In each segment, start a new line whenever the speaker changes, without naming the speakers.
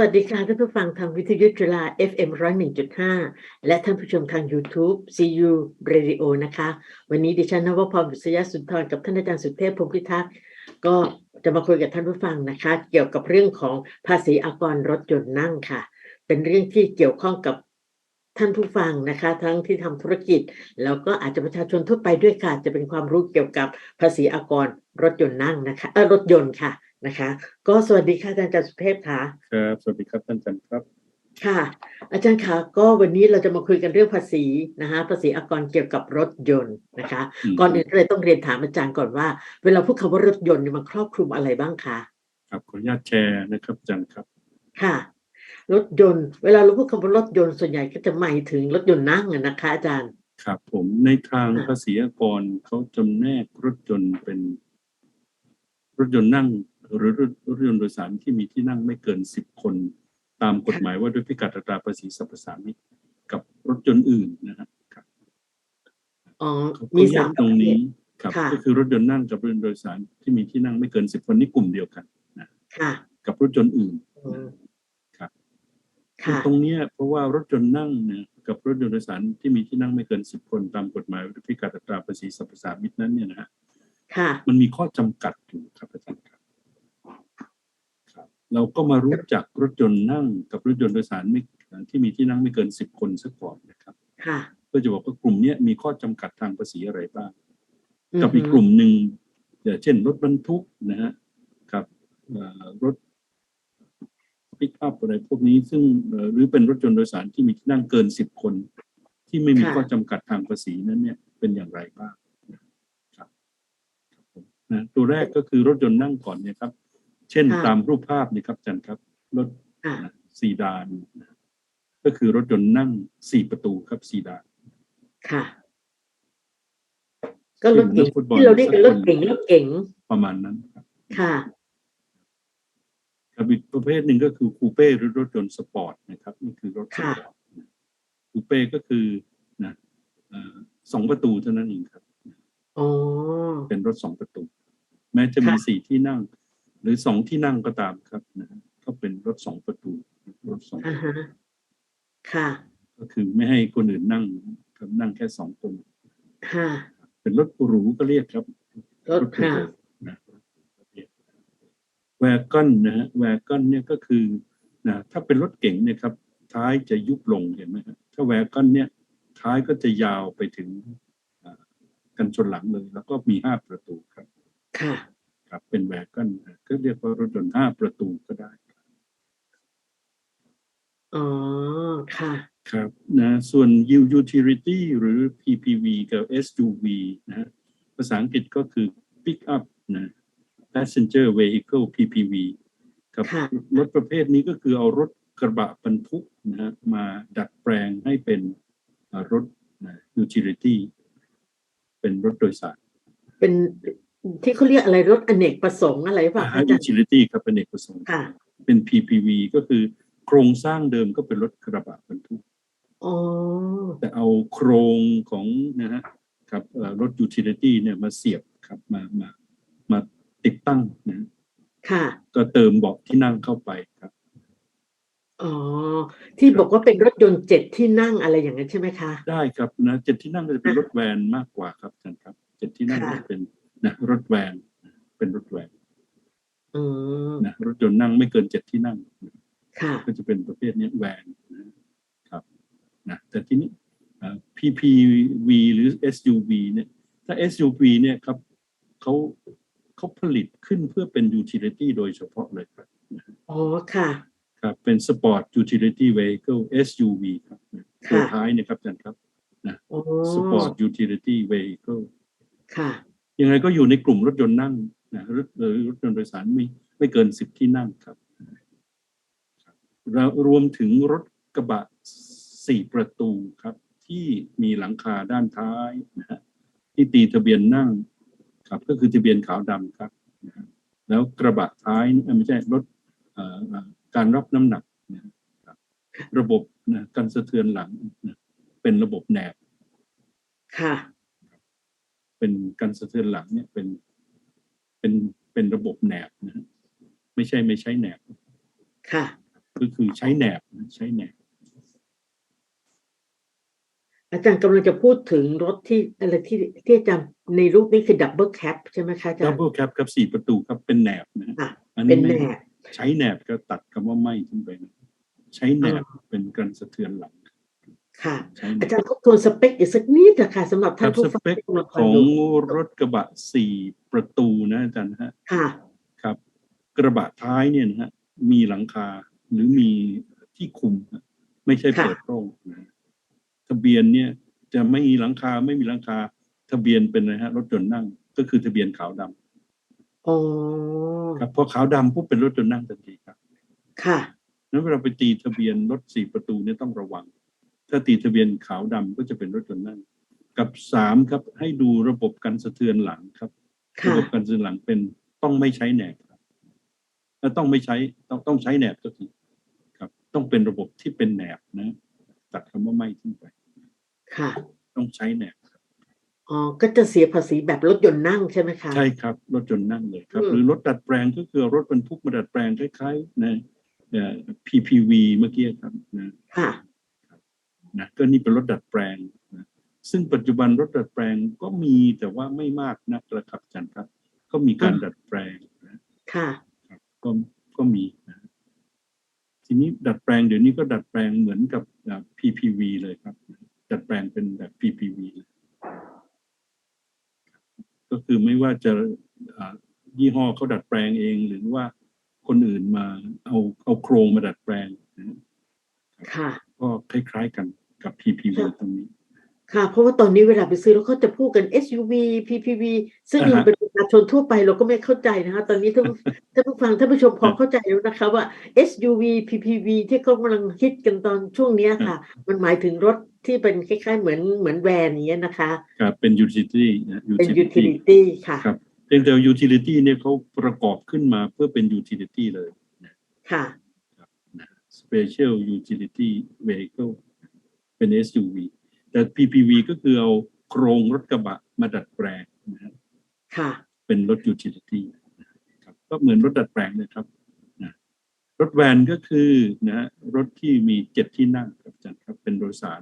วัสดีค่ะท่านผู้ฟังทางวิทยุจุฬา FM 101.5 และท่านผู้ชมทาง YouTube CU Radio นะคะ วันนี้ดิฉันนวพรบุษยสุนทรกับท่านอาจารย์สุเทพพรหมพิทักษ์ก็จะมาคุยกับท่านผู้ฟังนะคะ เกี่ยวกับเรื่องของภาษีอากรรถยนต์นั่งค่ะ เป็นเรื่องที่เกี่ยวข้องกับท่านผู้ฟังนะคะ ทั้งที่ทำธุรกิจ แล้วก็อาจจะประชาชนทั่วไปด้วยค่ะ จะเป็นความรู้เกี่ยวกับภาษีอากรรถยนต์นั่งนะคะเออรถยนต์ค่ะ นะคะ ก็สวัสดีค่ะอาจารย์สุเทพค่ะ
ครับสวัสดีครับท่านอาจารย์ครับ
ค่ะ อาจารย์คะก็วันนี้เราจะมาคุยกันเรื่องภาษีนะคะภาษีอากรเกี่ยวกับรถยนต์นะคะ
อืม
ก่อนอื่นก็เลยต้องเรียนถามอาจารย์ก่อนว่า เวลาพูดคำว่ารถยนต์เนี่ยมันครอบคลุมอะไรบ้างคะ
ครับขออนุญาตแชร์นะครับอาจารย์ครับ
ค่ะ รถยนต์เวลาเราพูดคำว่ารถยนต์ส่วนใหญ่ก็จะหมายถึงรถยนต์นั่งอะนะคะ อาจารย์
ครับ ผมในทาง
ค่ะ
ภาษีอากรเขาจำแนกรถยนต์เป็น รถยนต์นั่ง หรือรถรถยนต์โดยสารที่มีที่นั่งไม่เกินสิบคน ตามกฎหมายว่าด้วยพิกัดอัตราภาษีสรรพสามิตกับรถยนต์อื่นนะครับครับ
อ๋อ
เขา
มี
ก็แย
สากม
ตรงนี้ครับ
ค่ะ
ก็คือรถยนต์นั่งกับรถยนต์โดยสารที่มีที่นั่งไม่เกินสิบคนนี่กลุ่มเดียวกัน
ค่ะ
กับรถยนต์อื่น
อืม
ครับ
ค่ะ
ตรงเนี้ยเพราะว่ารถยนต์นั่งเนี่ยกับรถยนต์โดยสารที่มีที่นั่งไม่เกินสิบคนตามกฎหมายพิกัดอัตราภาษีสรรพสามิตนั้นเนี่ยนะฮะ
ค่ะ
มันมีข้อจำกัดอยู่ครับอาจารย์ครับครับ เราก็มารู้จักรถยนต์นั่งกับรถยนต์โดยสารไม่ที่มีที่นั่งไม่เกินสิบคนซะก่อนนะครับ
ค่ะ
เพื่อจะบอกว่ากลุ่มเนี้ยมีข้อจำกัดทางภาษีอะไรบ้าง
อือ
กับอีก
ฮึ
กลุ่มหนึ่งอย่างเช่นรถบรรทุกนะฮะกับเอ่อรถปิกอัพอะไรพวกนี้ซึ่งเอ่อหรือเป็นรถยนต์โดยสารที่มีที่นั่งเกินสิบคน ที่ไม่มีข้อจำกัดทางภาษีนั้นเนี่ยเป็นอย่างไรบ้างครับครับผมนะตัวแรกก็คือรถยนต์นั่งก่อนเนี่ยครับ เช่นตามรูปภาพนี่ครับอาจารย์ครับ รถ
ค่ะ
ซีดานนะก็คือรถยนต์นั่งสี่ประตูครับซีดาน
ค่ะ ก็รถเก๋ง
ซึ่งนักฟุตบอล
ที่เราเรียกกันรถเก๋งรถเก๋ง
ประมาณนั้นครับ
ค่ะ
กับอีกประเภทหนึ่งก็คือคูเป้หรือรถยนต์สปอร์ตนะครับนี่คือรถส
ค่ะ
ปอร์ตนะคูเป้ก็คือนะเอ่อสองประตูเท่านั้นเองครับ
อ๋อ
เป็นรถสองประตู แม้จะมี
ค่ะ
สี่ที่นั่ง หรือสองที่นั่งก็ตามครับนะก็เป็นรถสองประตูรถสอง
อ่าฮะค่ะ
ก็คือไม่ให้คนอื่นนั่งครับนั่งแค่สองคน
ค่ะ
เป็นรถหรูก็เรียกครับ
รถ
หรู
ค่ะ
นะแวกอนนะฮะแวกอนเนี่ยก็คือนะถ้าเป็นรถเก๋งเนี่ยครับ ท้ายจะยุบลงเห็นไหมครับถ้าแวกอนเนี่ย ท้ายก็จะยาวไปถึงอ่ากันชนหลังเลย แล้วก็มีห้าประตูครับ
ค่ะ
ครับ เป็นแวกอนนะก็เรียกว่ารถยนต์ห้าประตูก็ได้
อ๋อค่ะ
ครับนะส่วน U utility หรือ PPV กับ SUV นะฮะภาษาอังกฤษก็คือ pick up นะ passenger vehicle PPV กับ
ค่ะ
รถประเภทนี้ก็คือเอารถกระบะบรรทุกนะฮะมาดัดแปลงให้เป็นอ่ารถนะ utility เป็นรถโดยสาร
เป็น ที่เขาเรียกอะไรรถอเนกประสงค์อะไรป่ะ
อ่า
อาจารย์
utility ครับเป็นเอกประสงค์
ค่ะ
เป็น PPV ก็คือโครงสร้างเดิมก็เป็นรถกระบะบรรทุก
อ๋อ
แต่เอาโครงของนะฮะครับเอ่อรถ utility เนี่ยมาเสียบครับมามามาติดตั้งนะ
ค่ะ
ก็เติมเบาะที่นั่งเข้าไปครับ
อ๋อที่บอกว่าเป็นรถยนต์เจ็ดที่นั่งอะไรอย่างนั้นใช่ไหมคะ
ได้ครับนะเจ็ดที่นั่งก็จะเป็นรถแวนมากกว่าครับอาจารย์ครับเจ็ดที่นั่ง
ค่ะ
จะเป็น นะรถแวนเป็นรถแวน
อืม
นะรถยนต์นั่งไม่เกินเจ็ดที่นั่ง
ค่ะ
ก็จะเป็นประเภทเนี้ยแวนนะครับนะแต่ทีนี้อ่า PPV หรือ SUV เนี่ย ถ้า SUV เนี่ยครับเขาเขาผลิตขึ้นเพื่อเป็น utility โดยเฉพาะเลยครับ
อ๋อค่ะ
ครับเป็น Sport Utility Vehicle SUV ครับตัว
ค่ะ
ท้ายเนี่ยครับอาจารย์ครับ
อ๋อ
Sport Utility Vehicle
ค่ะ
ยังไงก็อยู่ในกลุ่มรถยนต์นั่งนะรถรถยนต์โดยสารไม่ไม่เกินสิบที่นั่งครับครับแล้วรวมถึงรถกระบะสี่ประตูครับ ที่มีหลังคาด้านท้ายนะฮะที่ตีทะเบียนนั่งครับ ก็คือทะเบียนขาวดำครับนะแล้วกระบะท้ายเอ่ไม่ใช่รถการรับน้ำหนักนะครับระบบนะกันสะเทือนหลังนะเป็นระบบแหนบ
ค่ะ
เป็นกันสะเทือนหลังเนี่ยเป็นเป็นเป็นระบบแหนบนะฮะไม่ใช่ไม่ใช่แหนบ
ค่ะ
ก็คือใช้แหนบนะใช้แหนบ
อาจารย์กำลังจะพูดถึงรถที่อะไรที่ที่อาจารย์ในรูปนี้คือดับเบิลแคปใช่ไหมคะอาจาร
ดับ
ย์
เบิลแคปครับสี่ประตูครับเป็นแหนบนะ
อะ
อัน
เป็
นี้
นแหน
ไม่
บ
ใช้แหนบก็ตัดคำว่าไม่ขึ้นไปนะใช้แหนบเป็นการสะเทือนหลัง
ค่ะ
ใช้แหน
อา
บ
จารย์ทบทวนสเปคอีกสักนิดนะคะสำหรับ
ค
ท่า
รั
น
บ
ผู้
ส
ฟัง
เปค
ที่กำลัง
ข
ฟัง
อง
อยู่
รถกระบะสี่ประตูนะอาจารย์ฮะ
ค่ะ
ครับ กระบะท้ายเนี่ยนะฮะมีหลังคาหรือมีที่คุมฮะไม่ใช่
ค่ะ
เปิดโล่งนะทะเบียนเนี่ย จะไม่มีหลังคาไม่มีหลังคา ทะเบียนเป็นนะฮะ รถยนต์นั่งก็คือทะเบียนขาวดำ
อ๋อ
ครับพอขาวดำปุ๊บเป็นรถยนต์นั่งทันทีครับ
ค่ะ
นั้นเวลาไปตีทะเบียนรถสี่ประตูเนี่ยต้องระวัง ถ้าตีทะเบียนขาวดำก็จะเป็นรถยนต์นั่งกับสามครับ ให้ดูระบบกันสะเทือนหลังครับ ระ
ค่ะ
บบกันสะเทือนหลังเป็นต้องไม่ใช้แหนบครับและต้องไม่ใช้ต้องต้องใช้แหนบก็ทีครับ ต้องเป็นระบบที่เป็นแหนบนะตัดคำว่าไม่ทิ้งไป
ค่ะ
ต้องใช้แหนบครับ
อ๋อ ก็จะเสียภาษีแบบรถยนต์นั่งใช่ไหมคะ
ใช่ครับ รถยนต์นั่งเลยครับ
อืม
หรือรถดัดแปลงก็คือเอารถบรรทุกมาดัดแปลงคล้ายๆนะเอ่อ PPV เมื่อกี้ครับนะ
ค่ะ
นะก็นี่เป็นรถดัดแปลงนะซึ่งปัจจุบันรถดัดแปลงก็มีแต่ว่าไม่มากนักแล้วครับอาจารย์ครับ ก็มีการ
อ่า
ดัดแปลงนะ
ค่ะ
ครับก็ก็มีนะทีนี้ดัดแปลงเดี๋ยวนี้ก็ดัดแปลงเหมือนกับอ่า PPV เลยครับ ดัดแปลงเป็นแบบ PPV เลยก็คือไม่ว่าจะอ่ายี่ห้อเขาดัดแปลงเอง หรือว่าคนอื่นมาเอาเอาโครงมาดัดแปลงนะ
ค่ะ
ก็คล้ายๆกัน กับ PPV
ครับ
ตรงนี้
ค่ะ เพราะว่าตอนนี้เวลาไปซื้อแล้วเขาจะพูดกัน SUV PPV ซึ่ง
อ่าฮะ
เราเป็นประชาชนทั่วไปเราก็ไม่เข้าใจนะคะตอนนี้ท่านผู้ท่านผู้ฟังท่านผู้ชมพอเข้าใจแล้วนะคะว่า SUV PPV ที่เขากำลังฮิตกันตอนช่วงเนี้ยค่ะ มันหมายถึงรถที่เป็นคล้ายๆเหมือนเหมือนแวนอย่างเงี้ยนะคะ
ครับเป็น utility นะ
เป็น
utility
utility ค่ะ
ครับเพียงแต่ utility เนี่ยเขาประกอบขึ้นมาเพื่อเป็น utility เลย
ค่ะ
นะ special utility vehicle เป็น SUV แต่ PPV ก็คือเอาโครงรถกระบะมาดัดแปลงนะฮะ
ค่ะ
เป็นรถ utility นะครับก็เหมือนรถดัดแปลงเลยครับนะรถแวนก็คือนะฮะรถที่มีเจ็ดที่นั่งครับอาจารย์ครับเป็นโดยสาร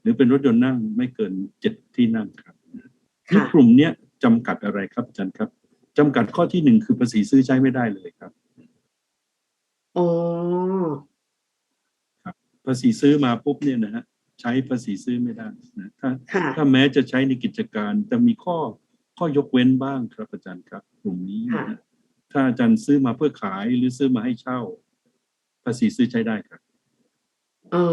หรือเป็นรถยนต์นั่งไม่เกินเจ็ดที่นั่งครับนะที่
ค่ะ
กลุ่มเนี้ยจำกัดอะไรครับอาจารย์ครับจำกัดข้อที่หนึ่งคือภาษีซื้อใช้ไม่ได้เลยครับ
อ๋อ
ภาษีซื้อมาปุ๊บเนี่ยนะฮะ ใช้ภาษีซื้อไม่ได้นะถ้า
ค่ะ
ถ้าแม้จะใช้ในกิจการแต่มีข้อข้อยกเว้นบ้างครับอาจารย์ครับกลุ่มนี้นะฮะถ้าอาจารย์ซื้อมาเพื่อขายหรือซื้อมาให้เช่า ภาษีซื้อใช้ได้ครับ
อ๋อ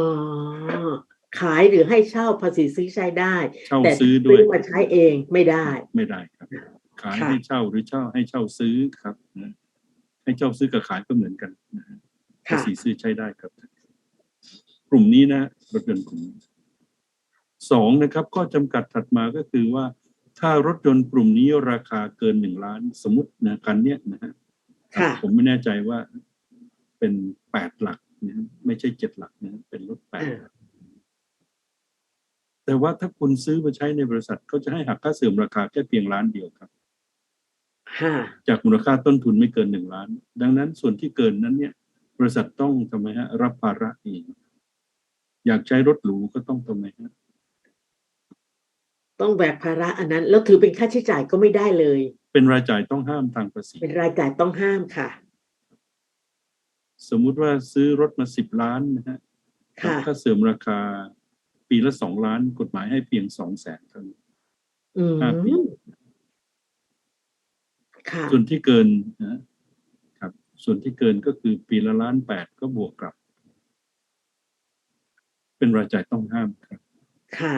ขายหรือให้เช่าภาษีซื้อใช้ได้
เช่า
แต่
ซื้อด้
ซื้
วย
อมาใช้เองไม่ได้
ไม่ได้ครับ ขาย
ค่ะ
ให้เช่าหรือเช่าให้เช่าซื้อครับนะให้เช่าซื้อกับขายก็เหมือนกันนะฮะภา
ค่ะ
ษีซื้อใช้ได้ครับ กลุ่มนี้นะรถยนต์กลุ่มนี้สองนะครับข้อจำกัดถัดมาก็คือว่า ถ้ารถยนต์กลุ่มนี้ราคาเกินหนึ่งล้านสมมตินะคันเนี้ยนะฮะ
ค่ะ
ผมไม่แน่ใจว่าเป็นแปดหลักนะไม่ใช่เจ็ดหลักนะเป็นรถแปด
อ่า
แต่ว่าถ้าคุณซื้อมาใช้ในบริษัทเขาจะให้หักค่าเสื่อมราคาแค่เพียงล้านเดียวครับ
ค่ะ
จากมูลค่าต้นทุนไม่เกินหนึ่งล้าน ดังนั้นส่วนที่เกินนั้นเนี่ย บริษัทต้องทำไมฮะรับภาระเอง อยากใช้รถหรูก็ต้องทำไมฮะ
ต้องแบกภาระอันนั้น แล้วถือเป็นค่าใช้จ่ายก็ไม่ได้เลย
เป็นรายจ่ายต้องห้ามทางภาษี
เป็นรายจ่ายต้องห้ามค่ะ
สมมุติว่าซื้อรถมาสิบล้านนะฮะ
ค่ะ
ค่าเสื่อมราคาปีละสองล้านกฎหมายให้เพียงสองแสนเท่านั้น
อืม
ห้าปี
ค่ะ
ส่วนที่เกินนะครับ ส่วนที่เกินก็คือปีละล้านแปดก็บวกกลับ เป็นรายจ่ายต้องห้ามครับ
ค่ะ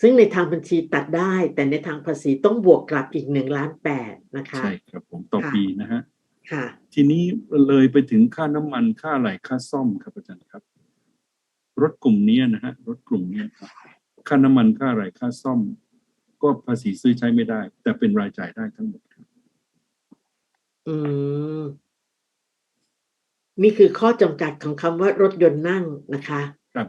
ซึ่งในทางบัญชีตัดได้ แต่ในทางภาษีต้องบวกกลับอีกหนึ่งล้านแปดนะคะ
ใช่ครับผมต่อ
ค่ะ
ปีนะฮะ
ค่ะ
ทีนี้เลยไปถึงค่าน้ำมันค่าอะไหล่ค่าซ่อมครับอาจารย์ครับ รถกลุ่มนี้นะฮะรถกลุ่มนี้ครับค่าน้ำมันค่าอะไหล่ค่าซ่อม ก็ภาษีซื้อใช้ไม่ได้ แต่เป็นรายจ่ายได้ทั้งหมดครับ
อืม นี่คือข้อจำกัดของคำว่ารถยนต์นั่งนะคะ
ครับ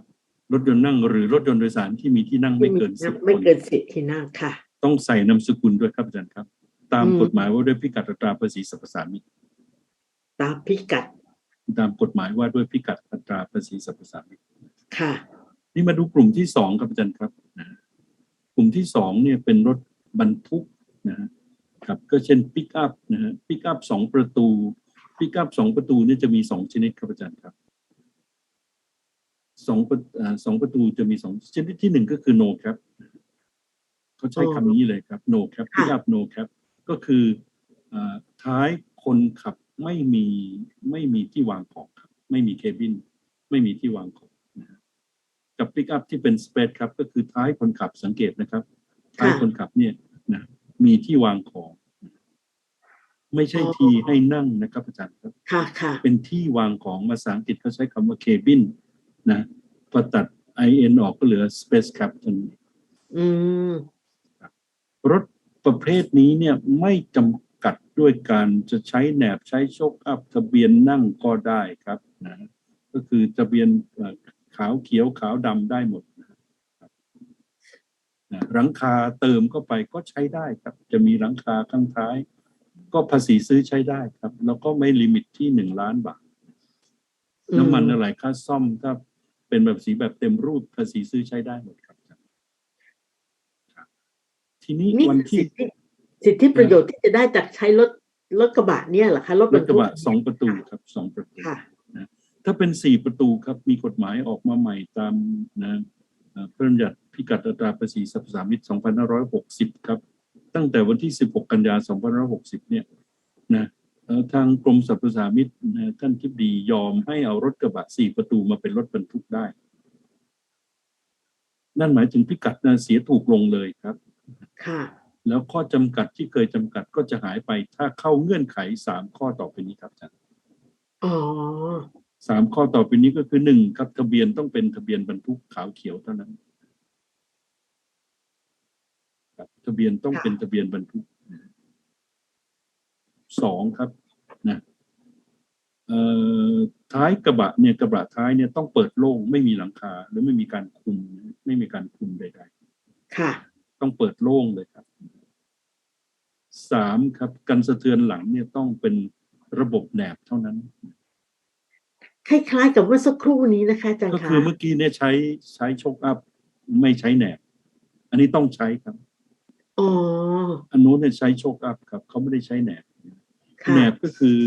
รถยนต์นั่งหรือรถยนต์โดยสารที่มีที่นั่งไม่เกินสิบค
ไม่
น
เกินสิบที่นั่งค่ะ
ต้องใส่นามสกุลด้วยครับอาจารย์ครับ ตาม
อืม
กฎหมายว่าด้วยพิกัดอัตราภาษีสรรพสามิต
ตามพิกัด
ตามกฎหมายว่าด้วยพิกัดอัตราภาษีสรรพสามิต
ค่ะ
นี่มาดูกลุ่มที่สองครับอาจารย์ครับนะกลุ่มที่สองเนี่ยเป็นรถบรรทุกนะฮะครับก็เช่นปิกอัพนะฮะปิกอัพสองประตู ปิกอัพสองประตูนี่จะมีสองชนิดครับอาจารย์ครับสองประสองประตูจะมีสองชนิดที่หนึ่งก็คือ no cap เขาใช้คำนี้เลยครับ no cap
ค่ะ
pick up no cap ก็คืออท้ายคนขับไม่มีไม่มีที่วางของครับ ไม่มีเคบิน ไม่มีที่วางของนะกับปิกอัพที่เป็นสเปซครับ ก็คือท้ายคนขับสังเกตนะครับ ท้ายคนขับเนี่ยนะมีที่วางของ ไม่ใช่ที่ให้นั่งนะครับอาจารย์ครับ
ค่ะค่ะ
เป็นที่วางของภาษาอังกฤษเขาใช้คำว่าเคบินนะพอตัด in ออกก็เหลือ space cap เท่านั้น
อืม
รถประเภทนี้เนี่ยไม่จำกัดด้วยการจะใช้แหนบใช้โชคอัพทะเบียนนั่งก็ได้ครับนะก็คือทะเบียนเอ่อขาวเขียวขาวดำได้หมดนะครับนะหลังคาเติมเข้าไปก็ใช้ได้ครับ จะมีหลังคาข้างท้าย ก็ภาษีซื้อใช้ได้ครับ แล้วก็ไม่ลิมิตที่หนึ่งล้านบาท
อืม
น้ำมันอะไรค่าซ่อมถ้าเป็นแบบสีแบบเต็มรูปภาษีซื้อใช้ได้หมดครับครับทีนี้
นี่
วัน
คือ
ที่
สิทธิสิทธิประโยชน์ที่จะได้จากใช้รถรถกระบะเนี่ยเหรอคะรถ
ร
บร
ถ
ร
กระ
ทุก
บะสองประตูครับสองประตู
ค่ะ
ถ้าเป็นสี่ประตูครับมีกฎหมายออกมาใหม่ตามนะเอ่อพระราชบัญญัติพิกัดอัตราภาษีสรรพสามิต2560ครับ ตั้งแต่วันที่ 16 กันยา2560 เนี่ยนะเอ่อทางกรมสรรพสามิตนะท่านทิบดียอมให้เอารถกระบะสี่ประตูมาเป็นรถบรรทุกได้ นั่นหมายถึงพิกัดนะเสียถูกลงเลยครับ
ค่ะ
แล้วข้อจำกัดที่เคยจำกัดก็จะหายไปถ้าเข้าเงื่อนไขสามข้อต่อไปนี้ครับอาจารย์
อ๋อ
สามข้อต่อไปนี้ก็คือหนึ่งครับทะเบียนต้องเป็นทะเบียนบรรทุกขาวเขียวเท่านั้น ครับ ทะเบียนต้อง
ค่ะ
เป็นทะเบียนบรรทุกสองครับนะเอ่อท้ายกระบะเนี่ยกระบะท้ายเนี่ยต้องเปิดโล่งไม่มีหลังคาหรือไม่มีการคุมไม่มีการคุมใด ๆ
ค่ะ
ต้องเปิดโล่งเลยครับ สามครับกันสะเทือนหลังเนี่ยต้องเป็นระบบแหนบเท่านั้น
คล้ายๆกับเมื่อสักครู่นี้นะคะอาจารย์
ก็
คะ
คือเมื่อกี้เนี่ยใช้ใช้โชคอัพไม่ใช้แหนบ อันนี้ต้องใช้ครับ
อ๋อ
อันนู้นเนี่ยใช้โชคอัพครับเขาไม่ได้ใช้แหนบ
ค่ะ
แหนบก็คือ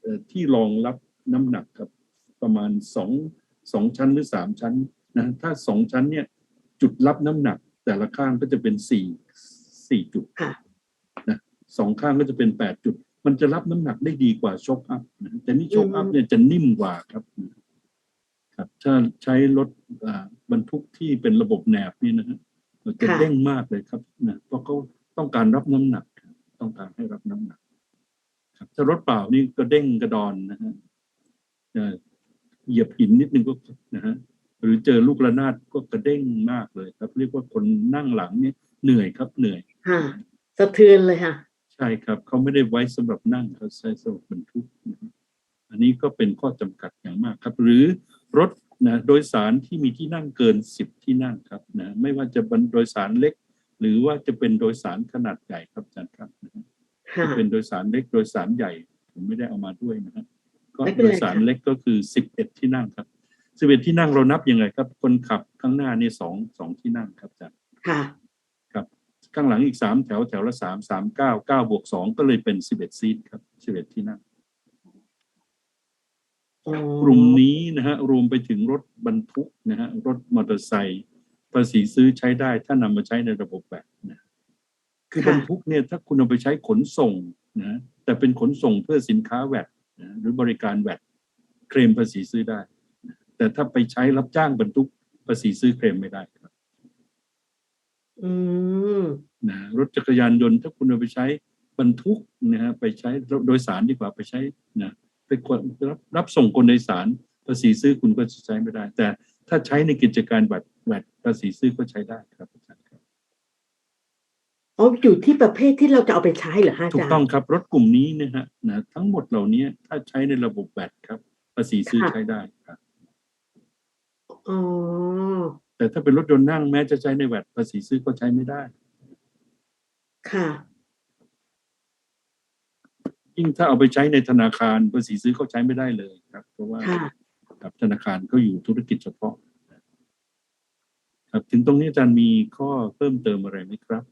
เอ่อที่รองรับน้ำหนักครับ ประมาณสองสองชั้นหรือสามชั้นนะถ้าสองชั้นเนี่ย จุดรับน้ำหนัก แต่ละข้างก็จะเป็นสี่สี่จุด
ค่ะ
นะสองข้างก็จะเป็นแปดจุด มันจะรับน้ำหนักได้ดีกว่าโชคอัพนะแต่นี่โชคอัพเนี่ยจะนิ่มกว่าครับครับ ถ้าใช้รถอ่าบรรทุกที่เป็นระบบแหนบนี่นะฮะมัน จะ
ค่ะ
เด้งมากเลยครับนะเพราะเขาต้องการรับน้ำหนักครับต้องการให้รับน้ำหนัก ครับ ถ้ารถเปล่านี่ก็เด้งกระดอนนะฮะเอ่อเหยียบหินนิดนึงก็นะฮะหรือเจอลูกระนาดก็กระเด้งมากเลยครับ เรียกว่าคนนั่งหลังเนี่ยเหนื่อยครับเหนื่อย
ค่ะสะเทือนเลยค่ะ
ใช่ครับเขาไม่ได้ไว้สำหรับนั่งเขาใช้สำหรับบรรทุกนะฮะอันนี้ก็เป็นข้อจำกัดอย่างมากครับ หรือรถ นะโดยสารที่มีที่นั่งเกินสิบที่นั่งครับนะไม่ว่าจะเป็นโดยสารเล็ก หรือว่าจะเป็นโดยสารขนาดใหญ่ครับอาจารย์ครับนะฮะ
ค่ะ
ที่เป็นโดยสารเล็กโดยสารใหญ่ ผมไม่ได้เอามาด้วยนะฮะก็
ไม่เป็น
โด
ไร
ยสาร
ค่ะ
เล็กก็คือสิบเอ็ดที่นั่งครับสิบเอ็ดที่นั่งเรานับยังไงครับ คนขับข้างหน้านี่สองสองที่นั่งครับอาจารย์
ค่ะ
ครับข้างหลังอีกสามแถวแถวละสามสามเก้าเก้าบวกสองก็เลยเป็นสิบเอ็ดซีทครับสิบเอ็ดที่นั่ง
อ๋อ ก
ลุ่มนี้นะฮะรวมไปถึงรถบรรทุกนะฮะรถมอเตอร์ไซค์ภาษีซื้อใช้ได้ถ้านำมาใช้ในระบบแบบนะคือบรรทุกเนี่ยถ้าคุณเอาไปใช้ขนส่งนะแต่เป็นขนส่งเพื่อสินค้าแวดนะหรือบริการแวดเคลมภาษีซื้อได้นะแต่ถ้าไปใช้รับจ้างบรรทุกภาษีซื้อเคลมไม่ได้ครับ
อืม
นะรถจักรยานยนต์ถ้าคุณเอาไปใช้บรรทุกนะฮะไปใช้โดยสารดีกว่าไปใช้นะ ไปกดรับรับส่งคนโดยสารภาษีซื้อคุณก็ใช้ไม่ได้ แต่ถ้าใช้ในกิจการแวดแวดภาษีซื้อก็ใช้ได้ครับอาจารย์ครับ
อ๋ออยู่ที่ประเภทที่เราจะเอาไปใช้เหรอคะอา
ถู
จากรย์
ต้องครับรถกลุ่มนี้นะฮะนะทั้งหมดเหล่านี้ถ้าใช้ในระบบแวดครับ ภาษีซื้อ
ค่ะ
ใช้ได้ครับ
อ๋อ
แต่ถ้าเป็นรถยนต์นั่งแม้จะใช้ในแวดภาษีซื้อก็ใช้ไม่ได้
ค่ะ
ยิ่งถ้าเอาไปใช้ในธนาคารภาษีซื้อเขาใช้ไม่ได้เลยครับ เพราะว่า
ค่ะ
กับธนาคารก็อยู่ธุรกิจเฉพาะ ครับถึงตรงนี้อาจารย์มีข้อเพิ่มเติมอะไรไหมครับ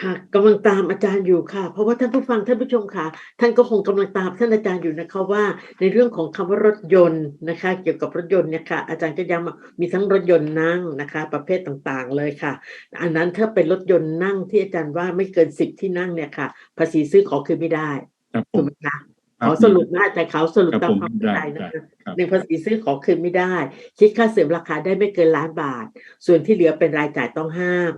ค่ะกำลังตามอาจารย์อยู่ค่ะ เพราะว่าท่านผู้ฟังท่านผู้ชมค่ะ ท่านก็คงกำลังตามท่านอาจารย์อยู่นะคะว่า ในเรื่องของคำว่ารถยนต์นะคะ เกี่ยวกับรถยนต์เนี่ยค่ะอาจารย์ก็ย้ำว่ามีทั้งรถยนต์นั่งนะคะ ประเภทต่างๆเลยค่ะ อันนั้นถ้าเป็นรถยนต์นั่งที่อาจารย์ว่าไม่เกินสิบที่นั่งเนี่ยค่ะ ภาษีซื้อขอคืนไม่ได้
ครับผ
ถูก
ม
ไหมคะ
ค
ข
บ
อสรุปนะแต่เขาสรุป
ครับ
ตาม
ผม
ความเข้าใจ
ได้
นะคะ
ครับ
หนึ่งภาษีซื้อขอคืนไม่ได้ คิดค่าเสื่อมราคาได้ไม่เกินล้านบาท ส่วนที่เหลือเป็นรายจ่ายต้องห้าม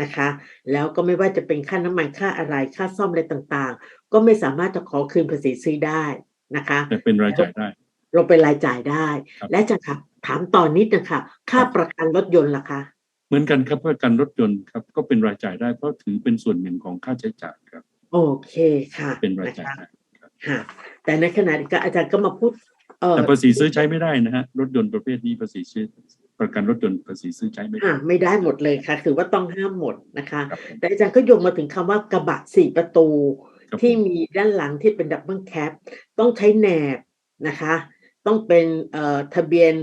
นะคะ แล้วก็ไม่ว่าจะเป็นค่าน้ำมันค่าอะไรค่าซ่อมอะไรต่างๆ ก็ไม่สามารถจะขอคืนภาษีซื้อได้นะคะ
แต่เป็นรายจ่ายได้
เราเป็นรายจ่ายได้
ครับ
และจะค่ะถามต่อนนิดนะคะค่าประกันรถยนต์ล่ะคะ
เหมือนกันครับประกันรถยนต์ครับก็เป็นรายจ่ายได้เพราะถือเป็นส่วนหนึ่งของค่าใช้จ่ายครับ
โอเคค่ะ
เป็นรายจ่าย
นะคะ
ได้
ค่ะ แต่ในขณะเดียวกันอาจารย์ก็มาพูดเออ
แต่ภาษีซื้อใช้ไม่ได้นะฮะรถยนต์ประเภทนี้ภาษีซื้อประกันรถยนต์ภาษีซื้อใช้ไม่ได้
อ่าไม่ได้หมดเลยค่ะคือว่าต้องห้ามหมดนะคะ
ครับผม
แต่อาจารย์ก็โยงมาถึงคำว่ากระบะสี่ประตู
ครับ
ที่
ผม
มีด้านหลังที่เป็นดับเบิลแคปต้องใช้แหนบนะคะ ต้องเป็นเอ่อทะเบียน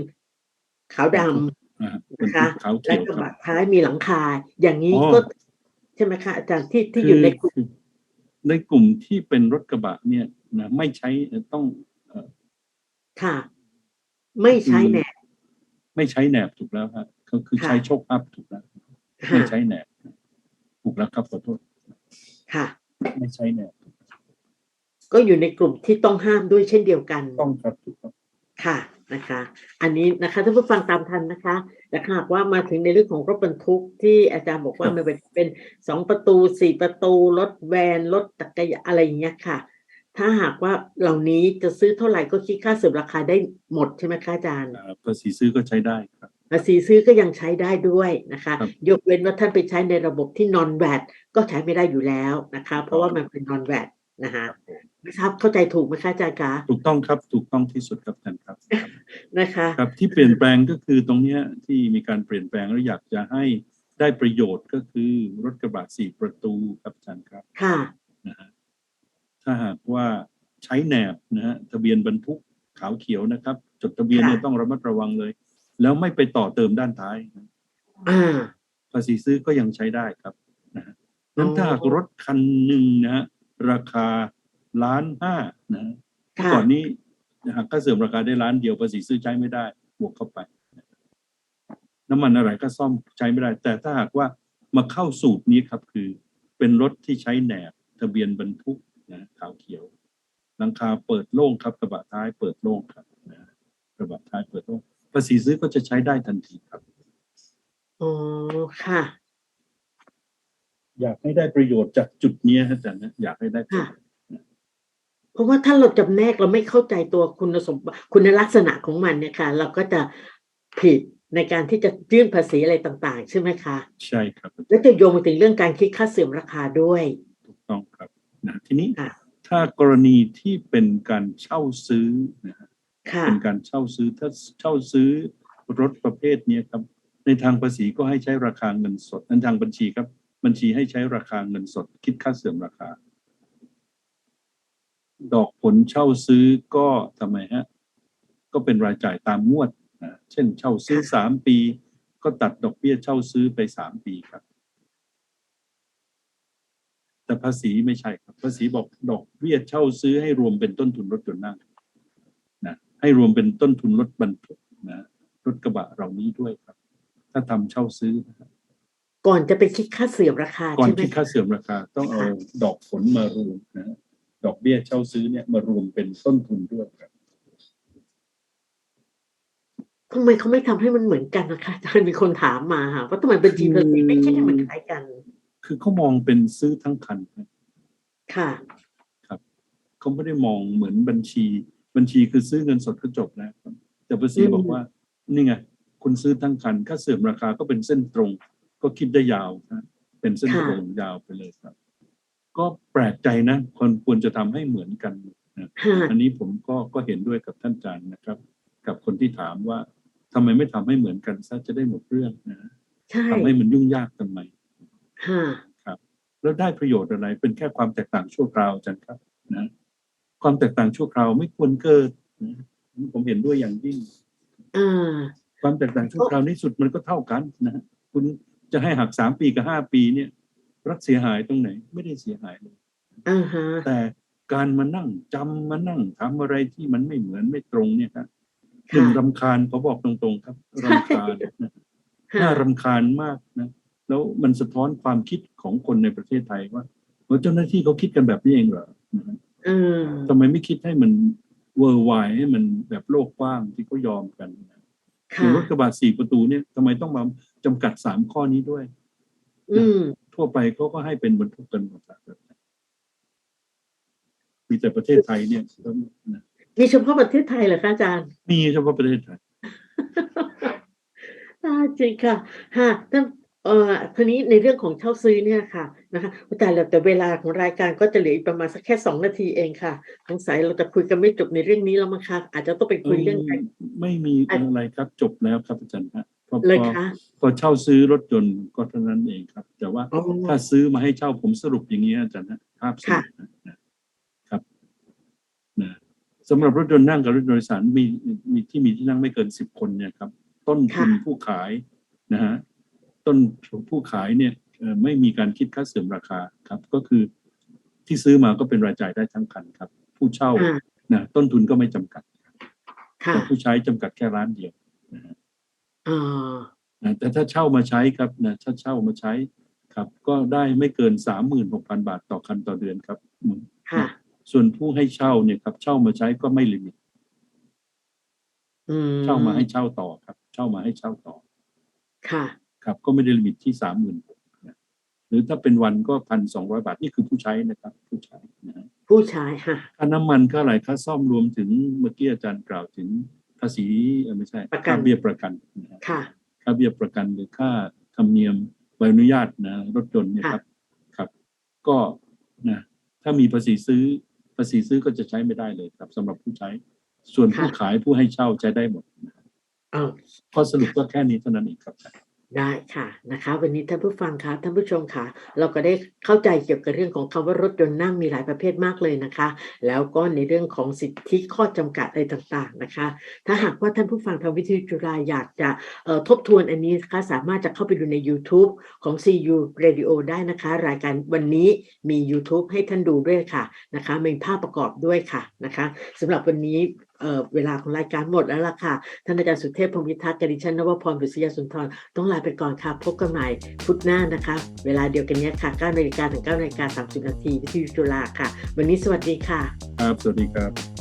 ขาวด
อ่าฮะเป็น
นะคะ
ขาวำ
และ
เขียว
กระ
ครับ
บะท้ายมีหลังคาอย่างนี้
อ๋อ
ก็ใช่ไหมคะอาจารย์ที่ที่อยู่ในกลุ่ม
คือ ในกลุ่มที่เป็นรถกระบะเนี่ยนะไม่ใช้ต้องเอ่อ
ค่ะ ไม่ใช้แหนบ
ไม่ใช้แหนบถูกแล้วครับก็คือ
ค่ะ
ใช้โชคอัพถูกแล้ว
ค่ะ
ไม่ใช้แหนบถูกแล้วครับขอโทษ
ค่ะ
ไม่ใช้แหนบ
ก็อยู่ในกลุ่มที่ต้องห้ามด้วยเช่นเดียวกัน
ต้องครับถูกครับ
ค่ะ นะคะ อันนี้นะคะท่านผู้ฟังตามทันนะคะแต่หากว่ามาถึงในเรื่องของรถบรรทุกที่อาจารย์บอกว่ามันเป็นเป็นสองประตูสี่ประตูรถแวนรถจักรยานอะไรอย่างเงี้ยค่ะ ถ้าหากว่าเหล่านี้จะซื้อเท่าไหร่ก็คิดค่าเสริมราคาได้หมดใช่ไหมคะอาจารย์
อ่าภาษีซื้อก็ใช้ได้ครับ
ภาษีซื้อก็ยังใช้ได้ด้วยนะคะ
ครับ
ยกเว้นว่าท่านไปใช้ในระบบที่นอนแวดก็ใช้ไม่ได้อยู่แล้วนะคะ เพราะว่ามันเป็นนอนแวด นะคะ
ครับผม
ไม่ทราบเข้าใจถูกไหมคะอาจารย์คะ
ถูกต้องครับถูกต้องที่สุดครับท่านครับ
นะคะ
ครับที่เปลี่ยนแปลงก็คือตรงเนี้ยที่มีการเปลี่ยนแปลงแล้วอยากจะให้ได้ประโยชน์ก็คือรถกระบะสี่ประตูครับอาจารย์ครับ
ค่ะ
นะฮะถ้าหากว่าใช้แหนบนะฮะทะเบียนบรรทุกขาวเขียวนะครับ จดทะเบียนเนี่ย
ค่ะ
ต้องระมัดระวังเลย แล้วไม่ไปต่อเติมด้านท้ายนะ
อ่า
ภาษีซื้อก็ยังใช้ได้ครับนะฮะนั้น
อ๋อ
ถ้าหากรถคันหนึ่งนะฮะ ราคาล้านห้านะฮะ
ค่ะ
ก่อนนี้หากค่าเสื่อมราคาได้ล้านเดียวภาษีซื้อใช้ไม่ได้บวกเข้าไป น้ำมันอะไรก็ซ่อมใช้ไม่ได้ แต่ถ้าหากว่ามาเข้าสูตรนี้ครับ คือเป็นรถที่ใช้แหนบทะเบียนบรรทุกนะขาวเขียวหลังคาเปิดโล่งครับกระบะท้ายเปิดโล่งครับนะกระบะท้ายเปิดโล่งภาษีซื้อก็จะใช้ได้ทันทีครับ
อ๋อค่ะ
อยากให้ได้ประโยชน์จากจุดนี้ฮะอาจารย์นะอยากให้ได้ประโยชน์
เพราะว่าถ้าเราจำแนกเราไม่เข้าใจตัวคุณสมบัติคุณลักษณะของมันเนี่ยค่ะ เราก็จะผิดในการที่จะยื่นภาษีอะไรต่าง ๆ ใช่ไหมคะ
ใช่ครับ
แล้วจะโยงไปถึงเรื่องการคิดค่าเสื่อมราคาด้วย
ถูกต้องครับนะทีนี้
ค่ะ
ถ้ากรณีที่เป็นการเช่าซื้อนะฮะ
ค่ะ
เป็นการเช่าซื้อถ้าเช่าซื้อรถประเภทนี้ครับ ในทางภาษีก็ให้ใช้ราคาเงินสดในทางบัญชีครับ บัญชีให้ใช้ราคาเงินสด คิดค่าเสื่อมราคา ดอกผลเช่าซื้อก็ทำไมฮะ ก็เป็นรายจ่ายตามงวดนะเช่น เช่าซื้อสามปี ก็ตัดดอกเบี้ยเช่าซื้อไปสามปีครับ แต่ภาษีไม่ใช่ครับ ภาษีบอกดอกเบี้ยเช่าซื้อให้รวมเป็นต้นทุนรถยนต์นั่งนะให้รวมเป็นต้นทุนรถบรรทุกนะรถกระบะเหล่านี้ด้วยครับ ถ้าทำเช่าซื้อนะครับ
ก่อนจะไปคิดค่าเสื่อมราคา
ก่อน
ใช่ไหม
คิดค่าเสื่อมราคา ต้องเอาดอกผลมารวมนะดอกเบี้ยเช่าซื้อเนี่ยมารวมเป็นต้นทุนด้วยครับ
ทำไมเขาไม่ทำให้มันเหมือนกันนะคะอาจารย์มีคนถามมาค่ะว่าทำไมบัญชีภาษีไม่คิดให้มันคล้ายกัน
คือเขามองเป็นซื้อทั้งคันครับ
ค่ะ
เขาไม่ได้มองเหมือนบัญชี บัญชีคือซื้อเงินสดก็จบนะครับแต่ภาษี
อืม
บอกว่า นี่ไงคุณซื้อทั้งคันค่าเสื่อมราคาก็เป็นเส้นตรง ก็คิดได้ยาวนะเป็นเส้นตรงยาวไปเลยครับ ก็แปลกใจนะคนควรจะทำให้เหมือนกันนะ
ค่ะ
อันนี้ผมก็ก็เห็นด้วยกับท่านอาจารย์นะครับ กับคนที่ถามว่าทำไมไม่ทำให้เหมือนกันซะจะได้หมดเรื่องนะ
ใช่
ทำให้มันยุ่งยากทำไม
ค่ะ
แล้วได้ประโยชน์อะไร เป็นแค่ความแตกต่างชั่วคราวอาจารย์ครับนะ ความแตกต่างชั่วคราวไม่ควรเกิดนะผมเห็นด้วยอย่างยิ่ง
อ่า
ความแตกต่างชั่วคราวในสุดมันก็เท่ากันนะฮะคุณ จะให้หักสามปีกับห้าปีเนี่ย รัฐเสียหายตรงไหน ไม่ได้เสียหายเลย
อ่าฮะ
แต่การมานั่งจำมานั่งทำอะไรที่มันไม่เหมือนไม่ตรงเนี่ยครับหนึ่ง
ค่ะ
รำคาญเขาบอกตรงๆครับรำคาญนะ
ค่ะ
น่ารำคาญมากนะ แล้วมันสะท้อนความคิดของคนในประเทศไทยว่าเออเจ้าหน้าที่เขาคิดกันแบบนี้เองเหรอนะฮะ
อืม
ทำไมไม่คิดให้มันเวอร์ไวให้มันแบบโลกกว้างที่เขายอมกันนะ
ค่ะ
รถกระบะสี่ประตูเนี่ยทำไมต้องมา จำกัดสามข้อนี้ด้วย
อืม
ทั่วไปเขาก็ให้เป็นบรรทุกกันหมดอะแบบนั้นมีแต่ประเทศไทยเนี่ยนะ
มีเฉพาะประเทศไทยเหรอคะอาจารย์
มีเฉพาะประเทศไทย
อ่าจริงค่ะฮะท่านเอ่อทีนี้ในเรื่องของเช่าซื้อเนี่ยค่ะนะคะแต่แล้วแต่เวลาของรายการก็จะเหลืออีกประมาณสักแค่สองนาทีเองค่ะสงสัยเราจะคุยกันไม่จบในเรื่องนี้แล้วมั้งคะอาจจะต้องไปคุยเรื่องการ
ไม่มีอะไรครับจบแล้วครับอาจารย์ฮะ พอ
เลย
พอ
คะ
พอเช่าซื้อรถยนต์ก็เท่านั้นเองครับ แต่ว่า
อ๋อ
ถ้าซื้อมาให้เช่าผมสรุปอย่างนี้อาจารย์ฮะภาพสรุปนะนะครับนะสำหรับรถยนต์นั่งกับรถโดยสารมีมีที่มีที่นั่งไม่เกินสิบคนเนี่ยครับ ต้นทุนผู้ขายนะฮะต้นทุนผู้ขายเนี่ยเอ่อไม่มีการคิดค่าเสื่อมราคาครับ ก็คือที่ซื้อมาก็เป็นรายจ่ายได้ทั้งคันครับ ผู้เช่า
อ่า
นะต้นทุนก็ไม่จำกัด
ค่ะ
แต่ผู้ใช้จำกัดแค่ร้านเดียวนะฮะ
อ่า
นะแต่ถ้าเช่ามาใช้ครับนะถ้าเช่ามาใช้ครับ ก็ได้ไม่เกินสามหมื่นหกพันบาทต่อคันต่อเดือนครับ
ค่ะ
ส่วนผู้ให้เช่าเนี่ยครับ เช่ามาใช้ก็ไม่ลิมิต
อืม
เช่ามาให้เช่าต่อครับ เช่ามาให้เช่าต่อ
ค่ะ
ครับ ก็ไม่ได้ลิมิตที่สามหมื่นนะหรือถ้าเป็นวันก็พันสองร้อยบาทนี่คือผู้ใช้นะครับ ผู้ใช้นะฮะ
ผู้ชายค่ะ
ค่าน้ำมันค่าอะไรค่าซ่อมรวมถึงเมื่อกี้อาจารย์กล่าวถึง ภาษีเอ่อไม่ใช่
ประกัน
ค่าเบี้ยประกันนะฮะ
ค่ะ
ค่าเบี้ยประกันหรือค่าธรรมเนียมใบอนุญาตนะรถยนต์เนี่ยครับครับ ก็นะถ้ามีภาษีซื้อภาษีซื้อก็จะใช้ไม่ได้เลยครับสำหรับผู้ใช้ ส่วนผู้
ค่ะ
ขายผู้ให้เช่าใช้ได้หมดนะครับ
อ๋อ
ข้อสรุปก็แค่นี้เท่านั้นเองครับ
ได้ค่ะนะคะ วันนี้ท่านผู้ฟังคะท่านผู้ชมค่ะเราก็ได้เข้าใจเกี่ยวกับเรื่องของคำว่ารถยนต์นั่งมีหลายประเภทมากเลยนะคะ แล้วก็ในเรื่องของสิทธิข้อจำกัดอะไรต่างๆนะคะ ถ้าหากว่าท่านผู้ฟังทางวิทยุจุฬาอยากจะทบทวนอันนี้นะคะสามารถจะเข้าไปดูใน YouTube ของ CU Radio ได้นะคะ รายการวันนี้มี YouTube ให้ท่านดูด้วยค่ะนะคะมีภาพประกอบด้วยค่ะนะคะสำหรับวันนี้ เเวลาของรายการหมดแล้วล่ะค่ะ ท่านอาจารย์สุเทพพรมพิทักษ์กดิชันนวพรบุษยสุนทร ต้องลาไปก่อนค่ะ พบกันใหม่พุธหน้านะคะ เวลาเดียวกันนี้ค่ะ9นาฬิกาถึง9นาฬิกา30 นาทีวิทยุจุฬาค่ะ วันนี้สวัสดีค่ะ
ครับ สวัสดีครับ